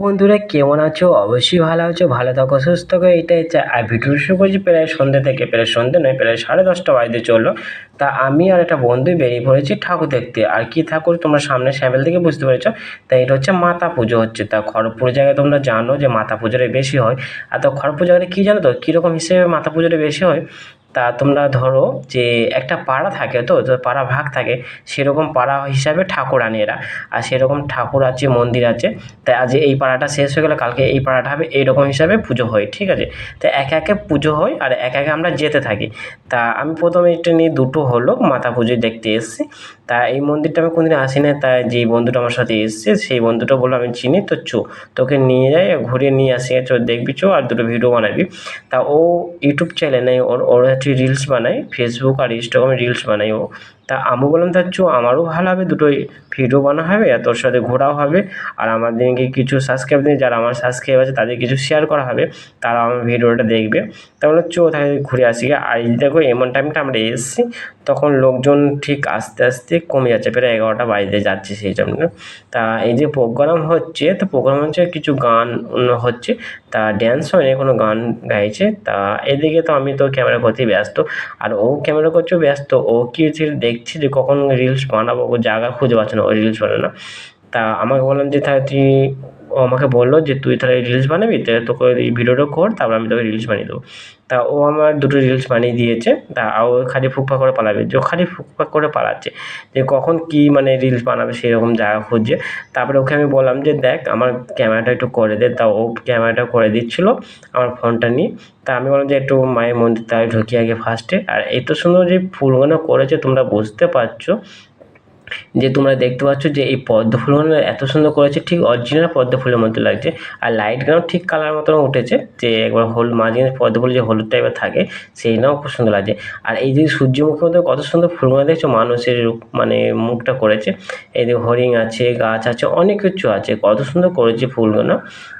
বন্ধুরা, কেমন আছো? অবশ্যই ভালো আছো, ভালো থাকো, সুস্থ থাকো এটাই চাই আর ভিডিও শুরু করছি প্রায় সন্ধ্যে থেকে, প্রায় সন্ধ্যে নয়, প্রায় সাড়ে দশটা বাজতে চলল। তা আমি আর একটা বন্ধু বেরিয়ে পড়েছি ঠাকুর দেখতে। আর কি ঠাকুর তোমরা সামনে স্যাম্পেল থেকে বুঝতে পেরেছ? তা এটা হচ্ছে মাতা পুজো হচ্ছে। তা খড়গপুর জায়গায় তোমরা জানো যে মাতা পুজোটা বেশি হয়। আর তো খড়গপুর জায়গাটা কী জানো তো? কীরকম হিসেবে মাতা পুজোটা বেশি হয়? তা তোমরা ধরো যে একটা পাড়া থাকে তো তো পাড়া ভাগ থাকে, সেরকম পাড়া হিসাবে ঠাকুর এরা। আর সেরকম ঠাকুর আছে, মন্দির আছে তাই আজ এই পাড়াটা শেষ হয়ে গেলে কালকে এই পাড়াটা হবে, এইরকম হিসাবে পুজো হয়, ঠিক আছে? তো একে একে পুজো হয় আর এক একে আমরা যেতে থাকি। তা আমি প্রথমে এটা নিয়ে দুটো হলো মাথা পুজো দেখতে এসেছি। তা এই মন্দিরটা আমি কোনোদিন আসি না তাই যে বন্ধুটা আমার সাথে এসছে, সেই বন্ধুটা বলল, আমি চিনি তো, চো, তোকে নিয়ে যাই, ঘুরিয়ে নিয়ে আসি চো, দেখবি, চো, আর দুটো ভিডিও বানাবি। তা ও ইউটিউব চ্যানেলে ওর ওর হচ্ছে রিলস বানায় ফেসবুক আর ইনস্টাগ্রামে রিলস বানাই ও। তা আমি বললাম তার চো, আমারও ভালো হবে, দুটোই ভিডিও বানা হবে আর তোর সাথে ঘোরাও হবে। আর আমার দিনকে কিছু সাবস্ক্রাইব দিয়ে যারা আমার সাবস্ক্রাইব আছে, তাদের কিছু শেয়ার করা হবে, তারা আমার ভিডিওটা দেখবে। তা বলল, চো, তাহলে ঘুরে আসি। আর এই দেখো, এমন টাইমটা আমরা এসেছি, তখন লোকজন ঠিক আস্তে আস্তে কমে যাচ্ছে, প্রায় এগারোটা বাজতে যাচ্ছে সেই জন্য তা এই যে প্রোগ্রাম হচ্ছে, তো প্রোগ্রাম হচ্ছে কিছু গান হচ্ছে। তা ড্যান্স হয়নি কোনো গান গাইছে। তা এদিকে তো আমি তো ক্যামেরা করতেই ব্যস্ত। আর ও ক্যামেরা করছে ব্যস্ত। ও কি দেখছি যে কখন রিলস বানাবো, ও জায়গা খুঁজে পাচ্ছে না, ও রিলস বানানো তা আমাকে বললাম যে তাহলে তুই ও আমাকে বলল যে, তুই তাহলে রিলস বানাবি? তাহলে তোকে এই ভিডিওটা কর, তারপর আমি তোকে রিলস বানিয়ে দেবো। তা ও আমার দুটো রিলস বানিয়ে দিয়েছে। তা ও খালি ফুকফাক করে পালাবে। যে খালি ফুকফাক করে পালাচ্ছে যে, কখন কী মানে রিলস বানাবে সেরকম জায়গা খুঁজছে। তারপরে ওকে আমি বললাম যে, দেখ, আমার ক্যামেরাটা একটু করে দে। তা ও ক্যামেরাটা করে দিচ্ছিল আমার ফোনটা নিয়ে। তা আমি বললাম যে, একটু মায়ের মন্দির তাই ঢুকি আগে ফার্স্টে আর এত সুন্দর যে ফুলগুলো করেছে তোমরা বুঝতে পারছ যে তোমরা দেখতে পাচ্ছ যে এই পদ্ম ফুলগুলো এত সুন্দর করেছে, ঠিক অরিজিনাল পদ্ম ফুলের মতো লাগছে। আর লাইটগুলো ঠিক কালার মতন উঠেছে, যে একবার হল মাঝখানে পদ্ম ফুল যে হলুদ টাইপের থাকে সেই নাও খুব সুন্দর লাগছে। আর এই যে সূর্যমুখীর মধ্যে কত সুন্দর ফুলগুলো দেখছ, মানুষের মানে মুখটা করেছে। এই যে হরিণ আছে, গাছ আছে, অনেক কিছু আছে, কত সুন্দর করেছে ফুলগুলো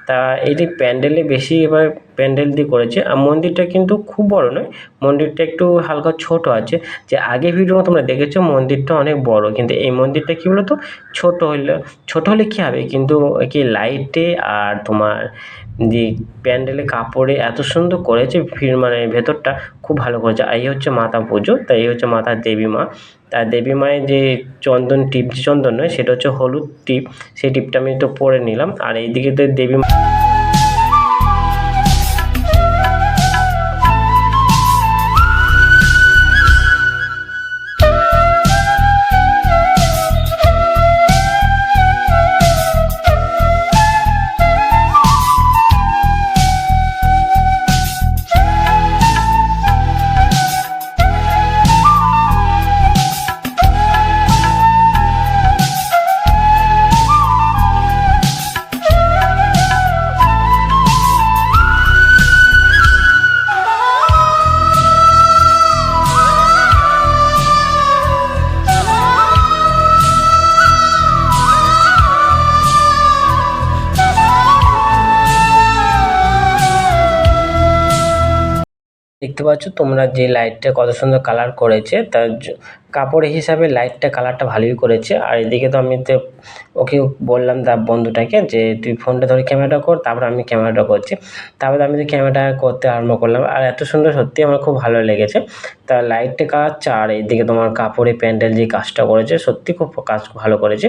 তা এটি প্যান্ডেলে বেশি এবার প্যান্ডেল দিয়ে করেছে। আর মন্দিরটা কিন্তু খুব বড় নয়, মন্দিরটা একটু হালকা ছোট আছে। যে আগে ভিডিও তোমরা দেখেছ, মন্দিরটা অনেক বড়। কিন্তু এই মন্দিরটা কী বলতো? ছোট হলে ছোট হলে কী হবে? কিন্তু কি লাইটে আর তোমার যে প্যান্ডেলে কাপড়ে এত সুন্দর করেছে ফির মানে ভেতরটা খুব ভালো করেছে। আর এই হচ্ছে মাতা পুজো, তাই এই হচ্ছে মাতা দেবী মা। তা দেবী মায়ের যে চন্দন টিপ, যে চন্দন নয়, সেটা হচ্ছে হলুদ টিপ। সেই টিপটা আমি তো পরে নিলাম। আর এইদিকে তো দেবী মা দেখতে পাচ্ছ তোমরা যে লাইট -টা কত সুন্দর কালার করেছে তার জ- কাপড় হিসাবে লাইটটা কালারটা ভালোই করেছে। আর এদিকে তো আমি তো ওকে বললাম তার বন্ধুটাকে যে, তুই ফোনটা ধরে ক্যামেরাটা কর, তারপর আমি ক্যামেরাটা করছি। তারপরে আমি তো ক্যামেরাটা করতে আরম্ভ করলাম, আর এত সুন্দর সত্যি আমার খুব ভালো লেগেছে। তা লাইটটা কাজ আর এদিকে তোমার কাপড়ে প্যান্ডেল যে কাজটা করেছে, সত্যি খুব কাজ ভালো করেছে।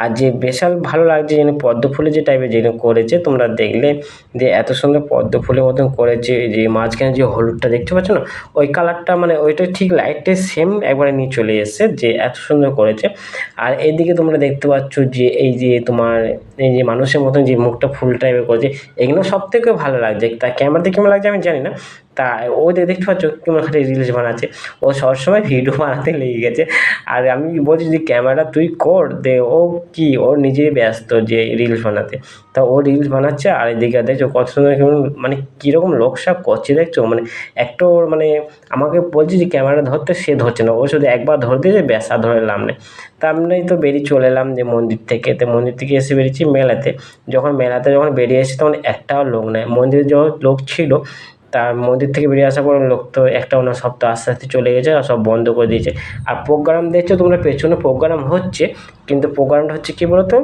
আর যে বিশাল ভালো লাগছে যেন পদ্ম ফুলের যে টাইপের যেন করেছে, তোমরা দেখলে যে এত সুন্দর পদ্ম ফুলের মতন করেছে, যে মাঝখানে যে হলুদটা দেখতে পাচ্ছ না, ওই কালারটা মানে ওইটা ঠিক লাইটটা সেম একবারে নিয়ে এসেছে যে এত সুন্দর করেছে। আর এদিকে তোমরা দেখতে পাচ্ছ যে এই যে তোমার এই যে মানুষের মতন যে মুখটা ফুল টাইপের করেছে এগুলো সব থেকে ভালো লাগছে। তা ক্যামেরাতে কেমন লাগছে আমি জানি না। তা ও যে দেখতে পাচ্ছ কেমন খালি রিলস বানাচ্ছে। ও সবসময় ভিডিও বানাতে লেগে গেছে। আর আমি বলছি যে ক্যামেরা তুই কর, দে, ও কি, ও নিজেই ব্যস্ত যে রিলস বানাতে। তা ও রিলস বানাচ্ছে, আর এদিকে দেখছ কত সুন্দর কেমন মানে কীরকম লোকসাপ করছে দেখছ? মানে একটা ওর মানে আমাকে বলছে যে ক্যামেরা ধরতে সে ধরছে না। ও শুধু একবার ধরে দিয়েছে ব্যাস ধরে এলাম না তা আমি তো বেরিয়ে চলে এলাম যে মন্দির থেকে। তো মন্দির থেকে এসে বেরিয়েছি। মেলাতে। যখন মেলাতে যখন বেরিয়ে এসেছি তখন একটাও লোক নেই। মন্দিরে যখন লোক ছিল তা মন্দির থেকে বেরিয়ে আসার পর লোক তো একটা অন্য সপ্তাহ আস্তে আস্তে চলে গেছে আর সব বন্ধ করে দিয়েছে। আর প্রোগ্রাম দেখছ তোমরা পেছনে প্রোগ্রাম হচ্ছে, কিন্তু প্রোগ্রামটা হচ্ছে কী বলো তো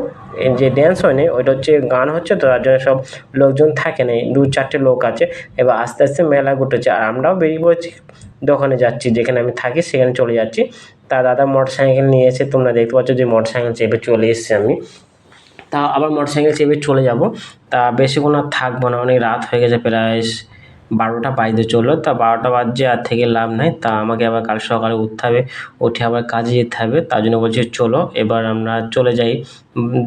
যে ড্যান্স হয় না, ওইটা হচ্ছে গান হচ্ছে তো, তার জন্য সব লোকজন থাকে না, দু চারটে লোক আছে। এবার আস্তে আস্তে মেলা গুটেছে আর আমরাও বেরিয়ে পড়েছি দোকানে যাচ্ছি, যেখানে আমি থাকি সেখানে চলে যাচ্ছি। তা দাদা মোটর সাইকেল নিয়ে এসে তোমরা দেখতে পাচ্ছ যে মোটর সাইকেল চেপে চলে এসেছি আমি। তা আবার মোটর সাইকেল চেপে চলে যাব। তা বেশিক্ষণ আর থাকব না, অনেক রাত হয়ে গেছে, প্রায় বারোটা বাজতে চলল। তা বারোটা বাজছে আর থেকে লাভ নাই, তা আমাকে আবার কাল সকালে উঠতে হবে, উঠে আবার কাজে যেতে হবে। তার জন্য বলছি চলো, এবার আমরা চলে যাই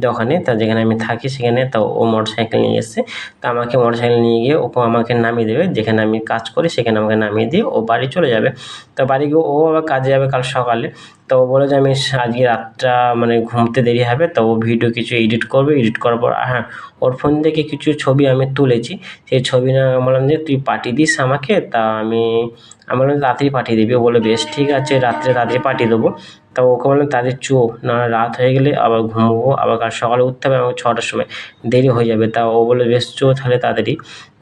দোকানে। তা যেখানে আমি থাকি সেখানে তা ও মোটর সাইকেল নিয়ে এসছে। তা আমাকে মোটর সাইকেল নিয়ে গিয়ে ওকে আমাকে নামিয়ে দেবে। যেখানে আমি কাজ করি সেখানে আমাকে নামিয়ে দিয়ে ও বাড়ি চলে যাবে। তা বাড়ি গিয়ে ও আবার কাজে যাবে কাল সকালে। তো বলে যে আমি আজকে রাতটা মানে ঘুমতে দেরি হবে তো ও ভিডিও কিছু এডিট করবে এডিট করার পর হ্যাঁ ওর ফোন থেকে কিছু ছবি আমি তুলেছি। সেই ছবি না বললাম যে তুই পাঠিয়ে দিস আমাকে, তা আমি আমি বললাম রাত্রি পাঠিয়ে দিবি। ও বলে বেশ, ঠিক আছে, রাত্রে রাত্রে পাঠিয়ে দেবো। তা ওকে বললাম তাদের চো না রাত হয়ে গেলে আবার ঘুমোবো, আবার কাল সকালে উঠতে হবে আমাকে ছটার সময়। দেরি হয়ে যাবে। তা ও বলে বেশ চো তাহলে তাড়াতাড়ি।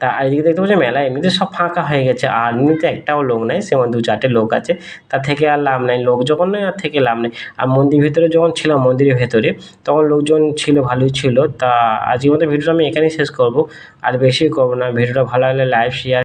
তা আর এদিকে দেখতে পাচ্ছি, মেলা এমনিতে সব ফাঁকা হয়ে গেছে, আর এমনিতে একটাও লোক নাই সেমন দু চারটে লোক আছে। তা থেকে আর লাভ নাই, লোক যখন নেই আর থেকে লাভ নেই। আর মন্দির ভিতরে যখন ছিলাম মন্দিরের ভেতরে, তখন লোকজন ছিল, ভালোই ছিল। তা আজকের মতো ভিডিওটা আমি এখানেই শেষ করব। আর বেশি করব না, ভিডিওটা ভালো লাগলে লাইভ শেয়ার